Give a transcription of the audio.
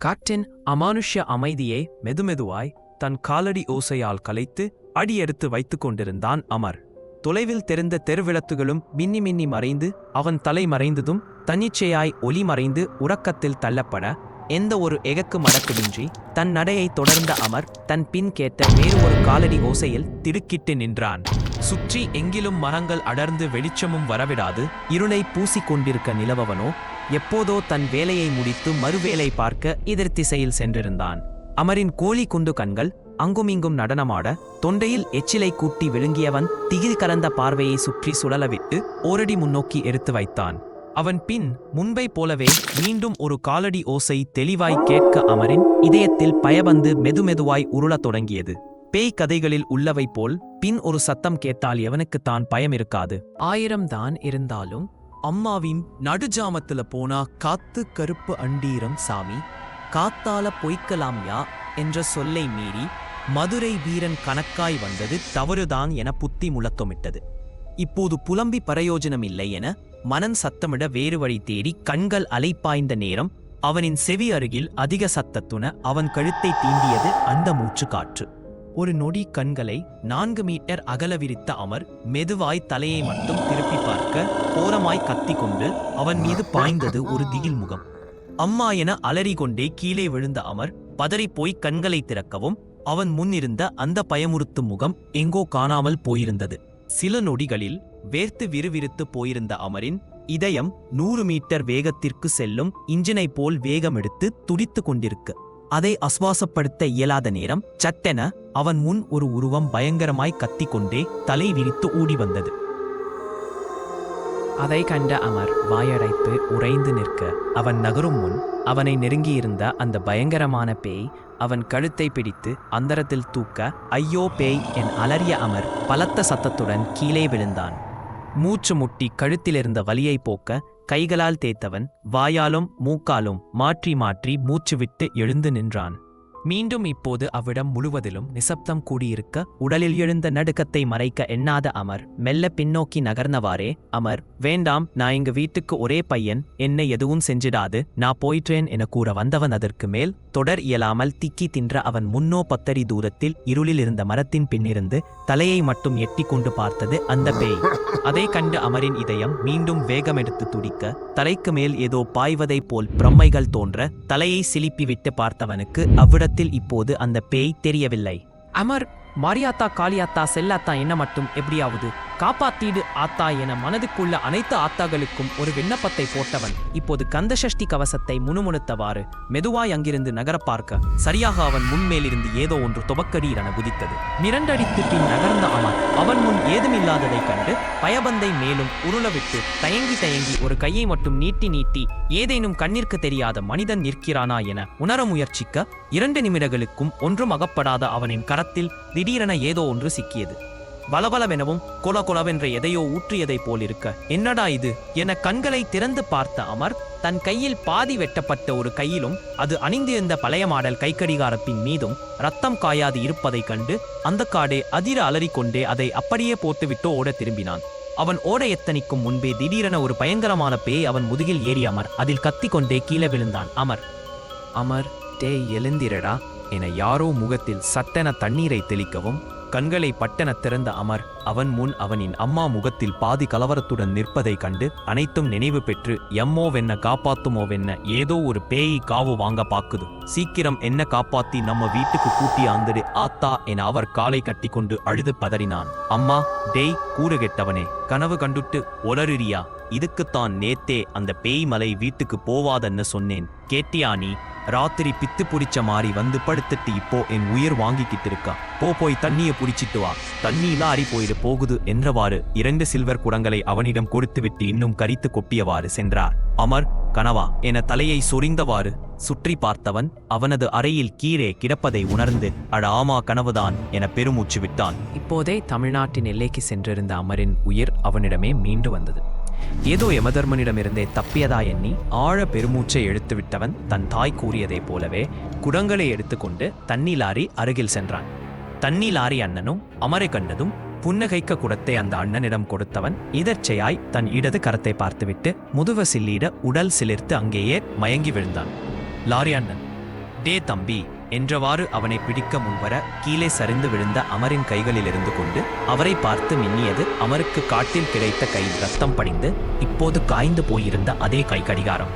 காற்றின் அமானுஷ்ய அமைதியை மெதுமெதுவாய் தன் காலடி ஓசையால் கலைத்து அடியெடுத்து வைத்துக் கொண்டிருந்தான் அமர். தொலைவில் தெரிந்த தெருவிளத்துகளும் மின்னி மின்னி மறைந்து அவன் தலை மறைந்ததும் தன்னிச்சையாய் ஒளி மறைந்து உறக்கத்தில் தள்ளப்பட எந்த ஒரு எகக்கு மடக்குமின்றி தன் நடையை தொடர்ந்த அமர் தன் பின் கேட்ட வேறு ஒரு காலடி ஓசையில் திடுக்கிட்டு நின்றான். சுற்றி எங்கிலும் மரங்கள் அடர்ந்து வெளிச்சமும் வரவிடாது இருளை பூசிக் கொண்டிருக்க நிலவவனோ எப்போதோ தன் வேலையை முடித்து மறுவேலை பார்க்க எதிர் திசையில் சென்றிருந்தான். அமரின் கோழி குண்டு கண்கள் அங்குமிங்கும் நடனமாட தொண்டையில் எச்சிலை கூட்டி விழுங்கியவன் திகில் கலந்த பார்வையை சுற்றி சுழலவிட்டு ஓரடி முன்னோக்கி எடுத்து வைத்தான். அவன் பின் முன்பை போலவே மீண்டும் ஒரு காலடி ஓசை தெளிவாய் கேட்க அமரின் இதயத்தில் பயபந்து மெதுமெதுவாய் உருளத் தொடங்கியது. பேய் கதைகளில் உள்ளவை போல் பின் ஒரு சத்தம் கேட்டால் எவனுக்குத்தான் பயம் இருக்காது ஆயிரம் தான் இருந்தாலும் அம்மாவின் நடுஜாமத்துல போனா காத்து கருப்பு அண்டீரம் சாமி காத்தால பொய்க்கலாம்யா என்ற சொல்லை மீறி மதுரை வீரன் கணக்காய் வந்தது தவறுதான் என புத்தி முழக்கமிட்டது. இப்போது புலம்பி பிரயோஜனம் இல்லை என மனன் சத்தமிட வேறு வழி தேடி கண்கள் அலைப்பாய்ந்த நேரம் அவனின் செவி அருகில் அதிக சத்தத்துன அவன் கழுத்தை தீண்டியது அந்த மூச்சு காற்று ஒரு நொடி கண்களை நான்கு மீட்டர் அகல விரித்த அமர் மெதுவாய் தலையை மட்டும் திருப்பி பார்க்க கோரமாய் கத்திக்கொண்டு அவன் மீது பாய்ந்தது ஒரு திகில் முகம். அம்மா என அலறிக்கொண்டே கீழே விழுந்த அமர் பதறிப்போய் கண்களை திறக்கவும் அவன் முன்னிருந்த அந்த பயமுறுத்தும் முகம் எங்கோ காணாமல் போயிருந்தது. சில நொடிகளில் வேர்த்து விறுவிறுத்து போயிருந்த அமரின் இதயம் நூறு மீட்டர் வேகத்திற்கு செல்லும் இன்ஜினை போல் வேகமெடுத்து துடித்து கொண்டிருக்கு. அதை அஸ்வாசப்படுத்த இயலாத நேரம் சட்டென அவன் முன் ஒரு உருவம் பயங்கரமாய் கத்திக்கொண்டே தலை விரித்து ஊடி வந்தது அதை கண்ட அமர் வாயடைத்து உறைந்து நிற்க அவன் நகரும் முன் அவனை நெருங்கியிருந்த அந்த பயங்கரமான பேய் அவன் கழுத்தை பிடித்து அந்தரத்தில் தூக்க ஐயோ பேய் என் அலறிய அமர் பலத்த சத்தத்துடன் கீழே விழுந்தான். மூச்சு முட்டி கழுத்திலிருந்த வலியை போக்க கைகளால் தேய்த்தவன் வாயாலும் மூக்காலும் மாற்றி மாற்றி மூச்சுவிட்டு எழுந்து நின்றான். மீண்டும் இப்போது அவ்விடம் முழுவதிலும் நிசப்தம் கூடியிருக்க உடலில் எழுந்த நடுக்கத்தை மறைக்க எண்ணாத அமர் மெல்ல பின்னோக்கி நகர்ந்தவாறே அமர் வேண்டாம் நான் எங்க வீட்டுக்கு ஒரே பையன் என்னை எதுவும் செஞ்சிடாது நான் போயிற்றேன் என கூற வந்தவன் அதற்கு மேல் தொடர் இயலாமல் திக்கி தின்ற அவன் முன்னோ பத்தடி தூரத்தில் இருளில் இருந்த மரத்தின் பின்னிருந்து தலையை மட்டும் எட்டி கொண்டு பார்த்தது அந்த பேய். அதை கண்டு அமரின் இதயம் மீண்டும் வேகமெடுத்து துடிக்க தலைக்கு மேல் ஏதோ பாய்வதைப் போல் பிரம்மைகள் தோன்ற தலையை சிலிப்பி விட்டு பார்த்தவனுக்கு அவ்விடத்தில் இப்போது அந்த பேய் தெரியவில்லை. அமர் மாரியாத்தா காளியாத்தா செல்லாத்தா என்ன மட்டும்? எப்படியாவது? காப்பாத்தீடு ஆத்தா என மனதுக்குள்ள அனைத்து ஆத்தாக்களுக்கும் ஒரு விண்ணப்பத்தை போட்டவன். இப்போது கந்தசஷ்டி கவசத்தை முணுமுணுத்தவாறு மெதுவாய் அங்கிருந்து நகர பார்க்க. சரியாக அவன் முன்மேலிருந்து ஏதோ ஒன்று துவக்கடி என குதித்தது. மிரண்டடித்து பின் நகர்ந்த அவன் அவன் முன் ஏதுமில்லாததைக் கண்டு பயபந்தை மேலும் உருளவிட்டு தயங்கி தயங்கி ஒரு கையை மட்டும் நீட்டி நீட்டி ஏதேனும் கண்ணிற்கு தெரியாத மனிதன் நிற்கிறானா என உணர முயற்சிக்க இரண்டு நிமிடங்களுக்கும் ஒன்றும் அகப்படாத அவனின் கரத்தில் திடீரென ஏதோ ஒன்று சிக்கியது. பலபலவெனவும் கொல கொலவென்ற எதையோ ஊற்றியதைப் போலிருக்க. என்னடா இது? என கண்களை திறந்து பார்த்த அமர் தன் கையில் பாதி வெட்டப்பட்ட ஒரு கையிலும் அது அணிந்திருந்த பழைய மாடல் கைக்கடிகாரத்தின் மீதும் ரத்தம் காயாது இருப்பதைக் கண்டு அந்த காடே அதிர அலறிக்கொண்டே அதை அப்படியே போட்டுவிட்டு ஓட திரும்பினான். அவன் ஓட எத்தனிக்கும் முன்பே திடீரென ஒரு பயங்கரமான பேய் அவன் முதுகில் ஏறி அமர் அதில் கத்திக்கொண்டே கீழே விழுந்தான். அமர் அமர் டே எழுந்திரடா என யாரோ முகத்தில் சட்டென தண்ணீரை தெளிக்கவும் கண்களை பட்டன திறந்த அமர் அவன் முன் அவனின் அம்மா முகத்தில் பாதி கலவரத்துடன் நிற்பதைக் கண்டு அனைத்தும் நினைவு பெற்று எம்மோவென்ன காப்பாத்துமோவென்ன ஏதோ ஒரு பேயை காவு வாங்க பாக்குது. சீக்கிரம் என்ன காப்பாத்தி நம்ம வீட்டுக்கு கூட்டி ஆந்துடு ஆத்தா என அவர் காலை கட்டிக்கொண்டு அழுது பதறினான். அம்மா டேய் கூறு கெட்டவனே கனவு கண்டுட்டு ஒளருறியா இதுக்குத்தான் நேத்தே அந்த பேய் மலை வீட்டுக்கு போவாதன்னு சொன்னேன். கேட்டியா நீ? ராத்திரி பித்து புடிச்ச மாறி வந்து படுத்துட்டு இப்போ என் உயிர் வாங்கிக்கிட்டு இருக்கா போ போய் தண்ணிய புடிச்சிட்டு வா. தண்ணியில லாரி போயிடு போகுது என்றவாறு இரண்டு சில்வர் குடங்களை அவனிடம் கொடுத்துவிட்டு இன்னும் கரித்து கொட்டியவாறு சென்றார். அமர் கனவா என தலையை சொரிந்தவாறு சுற்றி பார்த்தவன் அவனது அறையில் கீழே கிடப்பதை உணர்ந்து அட ஆமா கனவுதான் என பெருமூச்சு விட்டான். இப்போதே தமிழ்நாட்டின் எல்லைக்கு சென்றிருந்த அமரின் உயிர் அவனிடமே மீண்டு வந்தது. ஏதோ யமதர்மனிடமிருந்தே தப்பியதா எண்ணி ஆழ பெருமூச்சை எடுத்துவிட்டவன் தன் தாய் கூறியதைப் போலவே குடங்களை எடுத்துக்கொண்டு தண்ணி லாரி அருகில் சென்றான். தண்ணி லாரி அண்ணனும் அமரை கண்டதும் புன்னகைக்க குடத்தை அந்த அண்ணனிடம் கொடுத்தவன் இதர்ச்சையாய் தன் இடது கரத்தை பார்த்துவிட்டு முதுவ சில்லிட உடல் சிலிர்த்து அங்கேயே மயங்கி விழுந்தான். லாரி அண்ணன் டே தம்பி என்றவாறு அவனை பிடிக்க முன்வர கீழே சரிந்து விழுந்த அமரின் கைகளிலிருந்து கொண்டு அவரை பார்த்து மின்னியது அமருக்கு காட்டில் கிடைத்த கை ரத்தம் படிந்து இப்போது காய்ந்து போயிருந்த அதே கை கடிகாரம்